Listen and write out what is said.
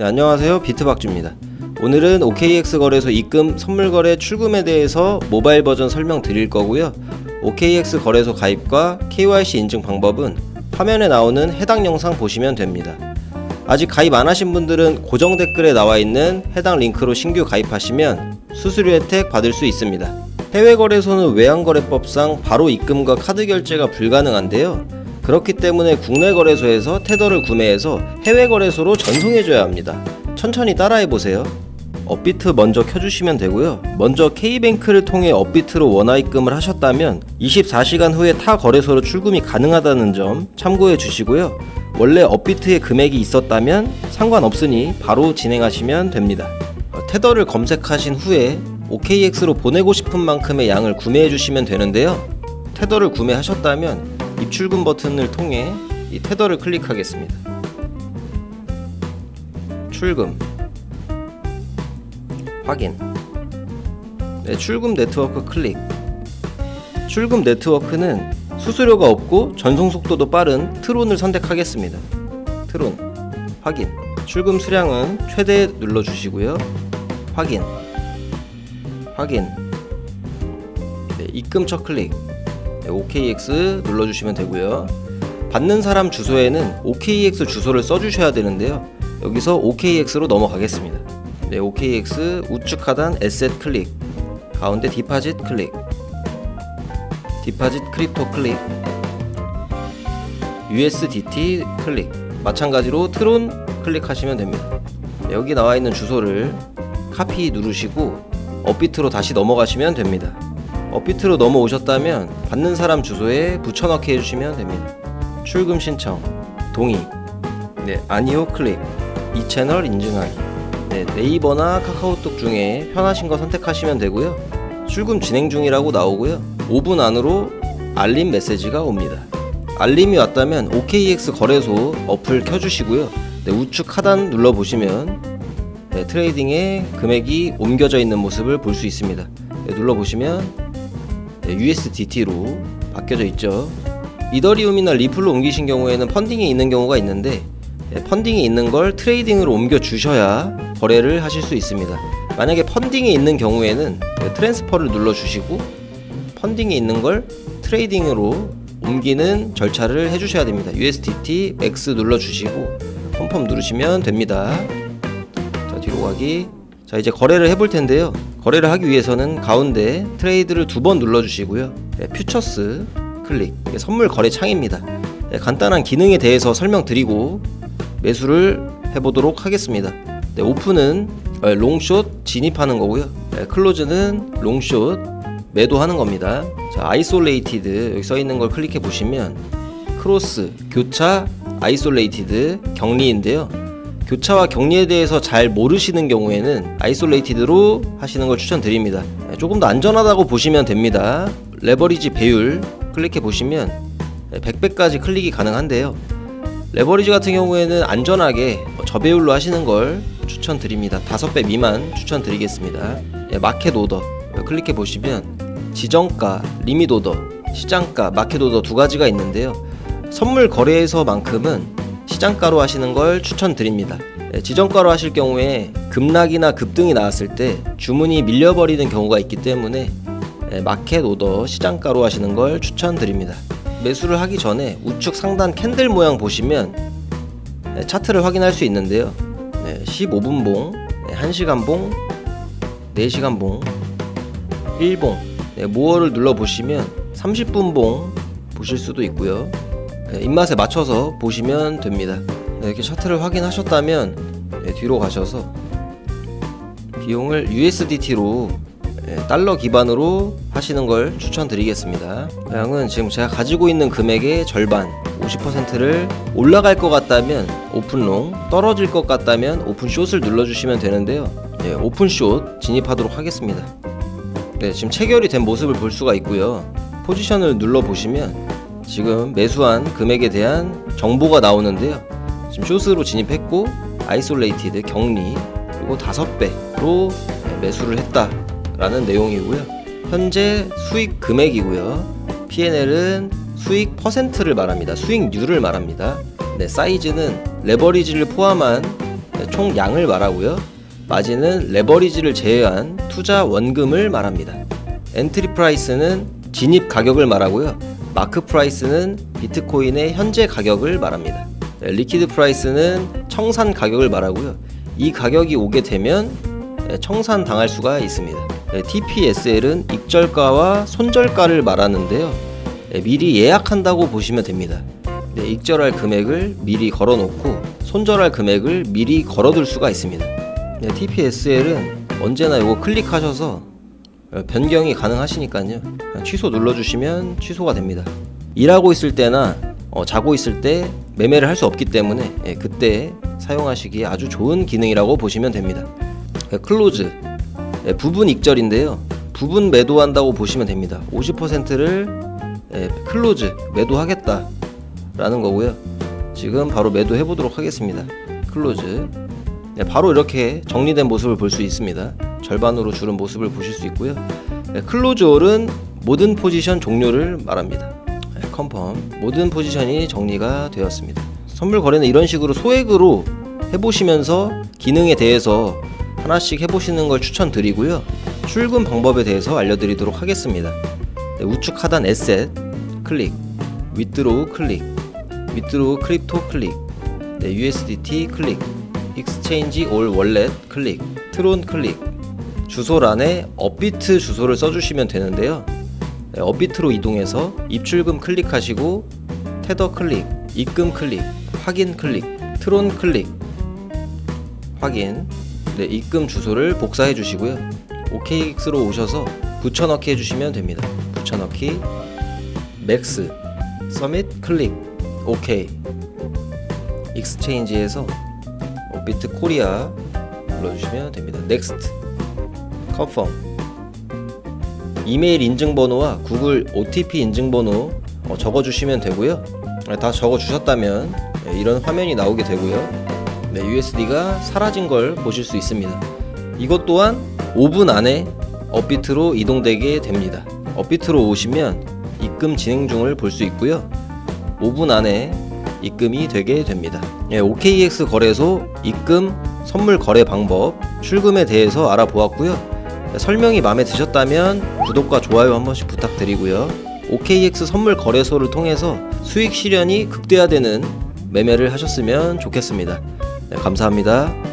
네, 안녕하세요. 비트박주입니다. 오늘은 OKX 거래소 입금 선물 거래 출금에 대해서 모바일 버전 설명 드릴 거고요. OKX 거래소 가입과 KYC 인증 방법은 화면에 나오는 해당 영상 보시면 됩니다. 아직 가입 안 하신 분들은 고정 댓글에 나와 있는 해당 링크로 신규 가입하시면 수수료 혜택 받을 수 있습니다. 해외 거래소는 외환거래법상 바로 입금과 카드 결제가 불가능한데요. 그렇기 때문에 국내 거래소에서 테더를 구매해서 해외 거래소로 전송해줘야 합니다. 천천히 따라해 보세요. 업비트 먼저 켜주시면 되고요. 먼저 K뱅크를 통해 업비트로 원화 입금을 하셨다면 24시간 후에 타 거래소로 출금이 가능하다는 점 참고해 주시고요. 원래 업비트에 금액이 있었다면 상관없으니 바로 진행하시면 됩니다. 어, 테더를 검색하신 후에 OKX로 보내고 싶은 만큼의 양을 구매해 주시면 되는데요. 테더를 구매하셨다면 입출금 버튼을 통해 이 테더를 클릭하겠습니다. 출금. 확인. 네, 출금 네트워크 클릭. 출금 네트워크는 수수료가 없고 전송 속도도 빠른 트론을 선택하겠습니다. 트론. 확인. 출금 수량은 최대 눌러 주시고요. 확인. 확인. 네, 입금처 클릭. 네, OKX 눌러주시면 되고요. 받는 사람 주소에는 OKX 주소를 써주셔야 되는데요. 여기서 OKX로 넘어가겠습니다. 네, OKX 우측 하단 에셋 클릭, 가운데 디파짓 클릭, 디파짓 크립토 클릭, USDT 클릭. 마찬가지로 트론 클릭하시면 됩니다. 네, 여기 나와 있는 주소를 카피 누르시고 업비트로 다시 넘어가시면 됩니다. 업비트로 넘어오셨다면 받는 사람 주소에 붙여넣기 해주시면 됩니다. 출금 신청, 동의, 네, 아니요 클릭, 이 채널 인증하기, 네, 네이버나 카카오톡 중에 편하신 거 선택하시면 되고요. 출금 진행 중이라고 나오고요. 5분 안으로 알림 메시지가 옵니다. 알림이 왔다면 OKX 거래소 어플 켜주시고요. 네, 우측 하단 눌러보시면 네, 트레이딩에 금액이 옮겨져 있는 모습을 볼 수 있습니다. 네, 눌러보시면 네, USDT로 바뀌어져 있죠. 이더리움이나 리플로 옮기신 경우에는 펀딩이 있는 경우가 있는데 네, 펀딩이 있는 걸 트레이딩으로 옮겨 주셔야 거래를 하실 수 있습니다. 만약에 펀딩이 있는 경우에는 네, 트랜스퍼를 눌러 주시고 펀딩이 있는 걸 트레이딩으로 옮기는 절차를 해주셔야 됩니다. USDT X 눌러 주시고 펌펌 누르시면 됩니다. 자 뒤로 가기 자 이제 거래를 해볼 텐데요 거래를 하기 위해서는 가운데 트레이드를 두 번 눌러주시고요. 네, 퓨처스 클릭. 선물 거래 창입니다. 네, 간단한 기능에 대해서 설명드리고 매수를 해보도록 하겠습니다. 네, 오픈은 어, 롱숏 진입하는 거고요. 네, 클로즈는 롱숏 매도하는 겁니다. 자 아이솔레이티드 여기 써 있는 걸 클릭해 보시면 크로스 교차 아이솔레이티드 격리인데요 교차와 격리에 대해서 잘 모르시는 경우에는 아이솔레이티드로 하시는 걸 추천드립니다. 네, 조금 더 안전하다고 보시면 됩니다. 레버리지 배율 클릭해 보시면 100배까지 클릭이 가능한데요. 레버리지 같은 경우에는 안전하게 저배율로 하시는 걸 추천드립니다. 5배 미만 추천드리겠습니다. 예, 마켓 오더 클릭해 보시면 지정가, 리밋 오더, 시장가, 마켓 오더 두 가지가 있는데요. 선물 거래에서만큼은 시장가로 하시는 걸 추천드립니다. 네, 지정가로 하실 경우에 급락이나 급등이 나왔을 때 주문이 밀려버리는 경우가 있기 때문에 네, 마켓 오더 시장가로 하시는 걸 추천드립니다. 매수를 하기 전에 우측 상단 캔들 모양 보시면 네, 차트를 확인할 수 있는데요. 15분 봉, 1시간 봉, 4시간 봉, 1봉, 모어를 눌러 보시면 30분 봉 보실 수도 있고요. 네, 입맛에 맞춰서 보시면 됩니다. 네, 이렇게 차트를 확인하셨다면 네, 뒤로 가셔서 비용을 USDT로 달러 기반으로 하시는 걸 추천드리겠습니다. 양은 지금 제가 가지고 있는 금액의 절반 50%를 올라갈 것 같다면 오픈롱 떨어질 것 같다면 오픈숏을 눌러주시면 되는데요. 네, 오픈숏 진입하도록 하겠습니다. 네, 지금 체결이 된 모습을 볼 수가 있고요. 포지션을 눌러 보시면 지금 매수한 금액에 대한 정보가 나오는데요. 지금 숏으로 진입했고 아이솔레이티드 격리 그리고 다섯 배로 매수를 했다라는 내용이고요. 현재 수익 금액이고요. P&L은 수익 퍼센트를 말합니다. 수익률을 말합니다. 네, 사이즈는 레버리지를 포함한 네, 총 양을 말하고요. 마진은 레버리지를 제외한 투자 원금을 말합니다. 엔트리 프라이스는 진입 가격을 말하고요. 마크 프라이스는 비트코인의 현재 가격을 말합니다. 네, 리퀴드 프라이스는 청산 가격을 말하고요. 이 가격이 오게 되면 네, 청산 당할 수가 있습니다. 네, TPSL은 익절가와 손절가를 말하는데요. 네, 미리 예약한다고 보시면 됩니다. 네, 익절할 금액을 미리 걸어놓고 손절할 금액을 미리 걸어둘 수가 있습니다. 네, TPSL은 언제나 이거 클릭하셔서 어, 변경이 가능하시니까요. 취소 눌러주시면 취소가 됩니다. 일하고 있을 때나 어, 자고 있을 때 매매를 할 수 없기 때문에 예, 그때 사용하시기에 아주 좋은 기능이라고 보시면 됩니다. 예, 클로즈 예, 부분 익절인데요. 부분 매도한다고 보시면 됩니다. 50%를 예, 클로즈 매도하겠다 라는 거고요. 지금 바로 매도해 보도록 하겠습니다. 클로즈. 네, 바로 이렇게 정리된 모습을 볼 수 있습니다. 절반으로 줄은 모습을 보실 수 있고요. 네, 클로즈홀은 모든 포지션 종료를 말합니다. 네, 컨펌 모든 포지션이 정리가 되었습니다. 선물 거래는 이런 식으로 소액으로 해보시면서 기능에 대해서 하나씩 해보시는 걸 추천드리고요. 출금 방법에 대해서 알려드리도록 하겠습니다. 네, 우측 하단 에셋 클릭, 위드로우 클릭, 위드로우 크립토 클릭, 네, USDT 클릭, 익스체인지 올 월렛 클릭, 트론 클릭, 주소란에 업비트 주소를 써주시면 되는데요. 네, 업비트로 이동해서 입출금 클릭하시고 테더 클릭, 입금 클릭, 확인 클릭, 트론 클릭, 확인. 네, 입금 주소를 복사해 주시고요. OKX로 오셔서 붙여넣기 해주시면 됩니다. 붙여넣기, 맥스, 서밋 클릭, OK. 익스체인지에서 업비트 코리아 눌러주시면 됩니다. 넥스트, 컨펌. 이메일 인증번호와 구글 OTP 인증번호 어, 적어주시면 되고요. 아, 다 적어주셨다면 네, 이런 화면이 나오게 되고요. 네, USD가 사라진 걸 보실 수 있습니다. 이것 또한 5분 안에 업비트로 이동되게 됩니다. 업비트로 오시면 입금 진행 중을 볼 수 있고요. 5분 안에 입금이 되게 됩니다. 예, OKX 거래소 입금 선물 거래 방법 출금에 대해서 알아보았고요. 네, 설명이 마음에 드셨다면 구독과 좋아요 한 번씩 부탁드리고요. OKX 선물 거래소를 통해서 수익 실현이 극대화되는 매매를 하셨으면 좋겠습니다. 네, 감사합니다.